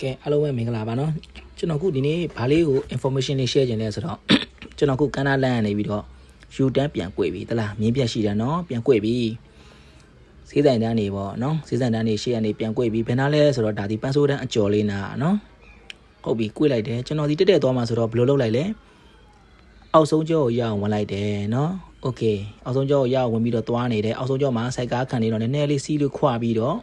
ကဲအားလုံးပဲမင်္ဂလာပါနော်ကျွန်တော်ခုဒီနေ့ဘာလေးကို information လေး share ခြင်းလဲဆိုတော့ ကျွန်တော်ခုကန္နာလန်ကနေပြီးတော့ယူတန်းပြန်꿰ပြီတလားမြင်းပြက်ရှိတယ်နော်ပြန်꿰ပြီစေးတိုင်တန်းနေပေါ့နော်စေးတိုင်တန်းနေရှေ့ကနေပြန်꿰ပြီဘယ်နာလဲဆိုတော့ဒါဒီပန်းဆိုးတန်းအကျော်လေးနာနော်ဟုတ်ပြီ꿰လိုက်တယ်ကျွန်တော်ဒီတက်တက်သွားမှာဆိုတော့ဘယ်လိုလုပ်လိုက်လဲအောက်ဆုံးကြောကိုရအောင်ဝင်လိုက်တယ်နော်โอเคအောက်ဆုံးကြောကိုရအောင်ဝင်ပြီးတော့သွားနေတယ်အောက်ဆုံးကြောမှာစိုက်ကားခံနေတော့နည်းနည်းလေးစီးလို့ခွာပြီးတော့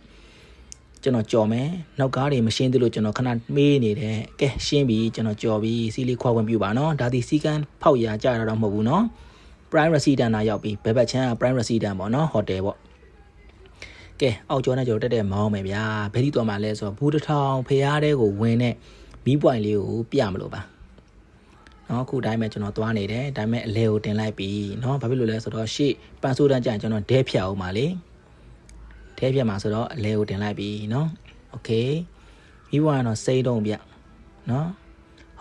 ကျွန်တော်ကြော်မယ်နောက်ကားတွေမရှင်းသေးလို့ကျွန်တော်ခဏမေးနေတယ်ကဲရှင်းပြီကျွန်တော်ကြော်ပြီစီလေးခွာဝင်ပြပါနော်ဒါဒီစီကန်ဖောက်ရာကြတာတော့မဟုတ်ဘူးနော် prime resident နာရောက်ပြီဘယ်ဘက်ချမ်းက prime resident ပေါ့နော် hotel ပေါ့ကဲအောက်ကျော်နဲ့ကျော်တက်တဲ့မောင်းမယ်ဗျာဘယ်ဒီတော့မှလဲဆိုတော့ဘူးတထောင်ဖျားတဲ့ကိုဝင်တဲ့မီးပွိုင်လေးကိုပြမလို့ပါနော်အခုတိုင်းပဲကျွန်တော်သွားနေတယ်ဒါပေမဲ့အလဲကိုတင်လိုက်ပြီနော်ဘာဖြစ်လို့လဲဆိုတော့ရှေ့ပန်းဆိုးတန်းကြရင်ကျွန်တော်ဒဲဖြတ်အောင်ပါလေ ထဲပြမှာဆိုတော့အလဲကိုတင်လိုက်ပြီเนาะโอเคပြီးွားတော့စိတ်တုံးပြเนาะ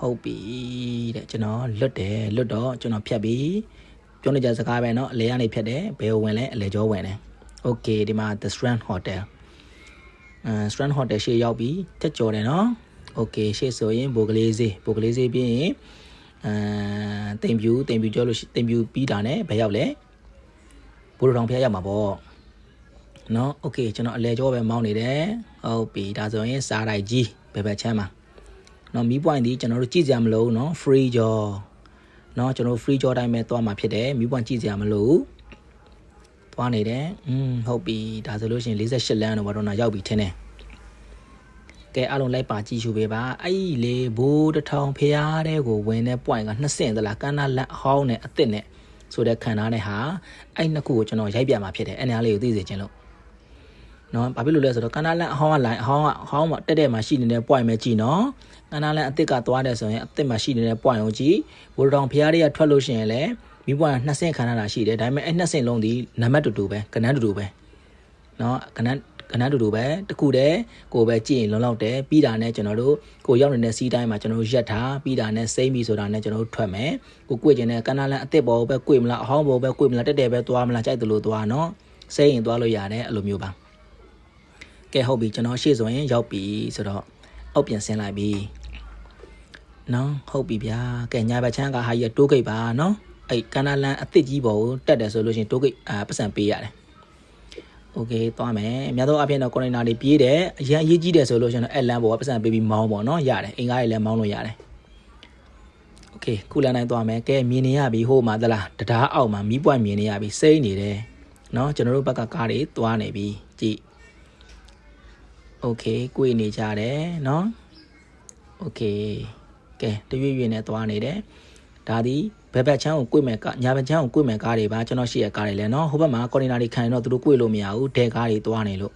ဟုတ်ပြီတဲ့ကျွန်တော်လွတ်တယ်လွတ်တော့ကျွန်တော်ဖြတ်ပြီပြောနေကြစကားပဲเนาะအလဲကနေဖြတ်တယ်ဘယ်ကိုဝင်လဲအလဲကျောဝင်တယ်โอเคဒီမှာ The Strand Hotel အဲ Strand Hotel ရှေ့ရောက်ပြီတက်ကြော်တယ်เนาะโอเคရှေ့ဆိုရင်ဘိုကလေးစေးဘိုကလေးစေးပြီးရင်အဲတိမ်ပြူတိမ်ပြူကြောလို့တိမ်ပြူပြီးတာ ਨੇ ဘယ်ရောက်လဲဘိုးတော်ဖျားရောက်မှာပေါ့ နော်โอเคကျွန်တော်အလဲကြောပဲမောင်းနေတယ်ဟုတ်ပြီဒါဆိုရင်စားလိုက်ကြီးဘယ်ဘက်ချမ်းမှာနော်မီးပွိုင်းဒီကျွန်တော်တို့ကြည့်ကြမလို့နော် free ကြောနော်ကျွန်တော် free ကြောတိုင်းပဲသွားမှာဖြစ်တယ်မီးပွိုင်းကြည့်ကြမလို့သွားနေတယ်อืมဟုတ်ပြီဒါဆိုလို့ရှိရင်48လမ်းတော့ဘာတော့နာရောက်ပြီထင်တယ်ကဲအားလုံးလိုက်ပါကြည့်ရှုပေးပါအဲ့ဒီလေဘိုးတစ်ထောင်ဖျားတဲ့ကိုဝင်တဲ့ point က2ဆင့်သလားကန်းနာလက်အဟောင်းနဲ့အစ်စ်နဲ့ဆိုတဲ့ခံထားတဲ့ဟာအဲ့နှစ်ခုကိုကျွန်တော်ရိုက်ပြမှာဖြစ်တယ်အဲ့နေရာလေးကိုသိစေချင်လို့ နော်ဘာဖြစ်လို့လဲဆိုတော့ကန္နာလန်အဟောင်းကလိုင်းအဟောင်းကအဟောင်းမှာတက်တက်မှာရှိနေတဲ့ point ပဲကြည့်နော်ကန္နာလန်အစ်စ်ကသွားတယ်ဆိုရင်အစ်စ်မှာရှိနေတဲ့ point ကိုကြည့်ဘိုးတော်ဖျားတွေကထွက်လို့ရှိရင်လည်းမိပွားနှစ်ဆင့်ခံရတာရှိတယ်ဒါပေမဲ့အဲ့နှစ်ဆင့်လုံးဒီနံပါတ်တူတူပဲကနန်းတူတူပဲနော်ကနန်းကနန်းတူတူပဲတခုတည်းကိုပဲကြည့်ရင်လုံလောက်တယ်ပြီးတာနဲ့ကျွန်တော်တို့ကိုရောက်နေတဲ့စီးတိုင်းမှာကျွန်တော်တို့ရက်ထားပြီးတာနဲ့စိမ့်ပြီဆိုတာနဲ့ကျွန်တော်တို့ထွက်မယ်ကိုကြွေကျင်တဲ့ကန္နာလန်အစ်စ်ပေါ်ပဲကြွေမလားအဟောင်းပေါ်ပဲကြွေမလားတက်တက်ပဲသွားမလားကြိုက်တယ်လို့သွားနော်စိမ့်ရင်သွားလို့ရတယ်အဲ့လိုမျိုးပါ ကဲဟုတ်ပြီကျွန်တော်ရှေ့ဆိုရင်ရောက်ပြီဆိုတော့အောက်ပြန်ဆင်းလိုက်ပြီနော်ဟုတ်ပြီဗျာကဲညာဘက်ချမ်းကဟာကြီးတိုးဂိတ်ပါနော်အဲ့ကန္နာလန်အစ်စ်ကြီးပေါ်ကိုတက်တယ်ဆိုလို့ရှိရင်တိုးဂိတ်အာပတ်စံပေးရတယ်โอเคသွားမယ်အများသောအားဖြင့်တော့ကွန်တိန်နာတွေပြေးတယ်အရင်အရေးကြီးတယ်ဆိုလို့ရှိရင်တော့အဲ့လမ်းပေါ်ကပတ်စံပေးပြီးမောင်းပေါ့နော်ရတယ်အင်္ဂါတွေလည်းမောင်းလို့ရတယ်โอเคခုလမ်းတိုင်းသွားမယ်ကဲမြင်နေရပြီဟိုမှာသလားတရားအောက်မှာမီးပွိုင်မြင်နေရပြီစိမ့်နေတယ်နော်ကျွန်တော်တို့ဘက်ကကားတွေသွားနေပြီကြည့် โอเคကိုယ်နေကြတယ်เนาะโอเคကဲတရွေ့ရွေ့နဲ့သွားနေတယ်ဒါဒီဘက်ဘက်ချမ်းကိုကိုယ်မဲ့ကညာဘက်ချမ်းကိုကိုယ်မဲ့ကားတွေပါကျွန်တော်ရှိရကားတွေလဲเนาะဟိုဘက်မှာကွန်တိန်နာတွေခံရင်တော့သူတို့ကိုယ်လို့မရဘူးဒဲကားတွေသွားနေလို့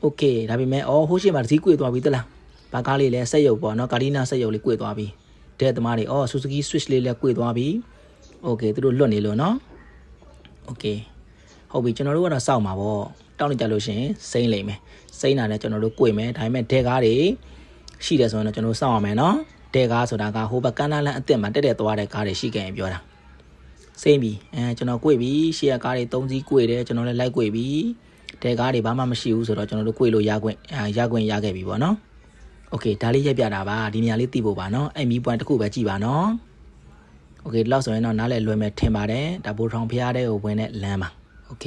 โอเคဒါပေမဲ့အော်ဟိုရှိမှာတစ်စီးကိုယ်သွားပြီတလားဘာကားလေးလဲဆက်ရုပ်ပေါ့เนาะကာဒီနာဆက်ရုပ်လေးကိုယ်သွားပြီဒဲသမားတွေအော် Suzuki Switch လေးလဲကိုယ်သွားပြီโอเคသူတို့လွတ်နေလို့เนาะโอเคဟုတ်ပြီကျွန်တော်တို့ကတော့စောင့်ပါပေါ့ တောင်းနေကြလို့ရှိရင်စိမ့်လိမ့်မယ်စိမ့်တာနဲ့ကျွန်တော်တို့ကြွေမယ်ဒါပေမဲ့ဒဲကားတွေရှိတယ်ဆိုရင်တော့ကျွန်တော်တို့စောင့်ရမယ်နော်ဒဲကားဆိုတာကဟိုဘက်ကန်းနာလန်အစ်စ်မှာတက်တက်သွားတဲ့ကားတွေရှိခဲ့ရင်ပြောတာစိမ့်ပြီအဲကျွန်တော်ကြွေပြီရှေ့ကကားတွေ၃စီးကြွေတယ်ကျွန်တော်လည်းလိုက်ကြွေပြီဒဲကားတွေဘာမှမရှိဘူးဆိုတော့ကျွန်တော်တို့ကြွေလို့ရခွင့်အဲရခွင့်ရခဲ့ပြီပေါ့နော်โอเคဒါလေးရက်ပြတာပါဒီနေရာလေးသိဖို့ပါနော်အဲ့မီပွိုင်းတစ်ခုပဲကြည့်ပါနော်โอเคဒီလောက်ဆိုရင်တော့နားလည်လွယ်မယ်ထင်ပါတယ်ဒါဘိုးထောင်ဖျားတဲ့ကိုဝင်တဲ့လမ်းပါโอเค